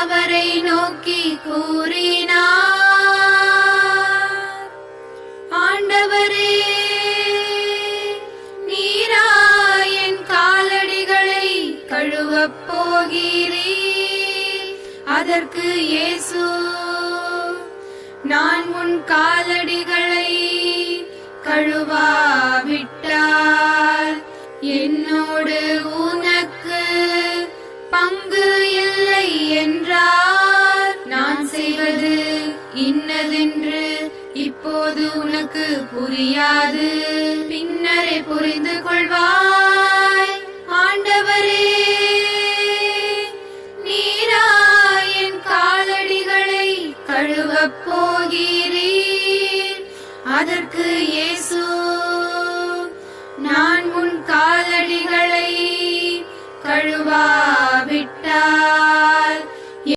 அவரை நோக்கி கூறினார். ஆண்டவரே நீரா என் காலடிகளை கழுவப் போகிறீ அதற்கு இயேசு நான் உன் காலடிகளை கழுவாவிட்டால் என்னோடு உனக்கு பங்கு இன்னதென்று இப்போது உனக்கு புரியாது. பின்னரே புரிந்து கொள்வாய் ஆண்டவரே. நீரா என் காலடிகளை கழுவப் போகிறீர். அதற்கு இயேசு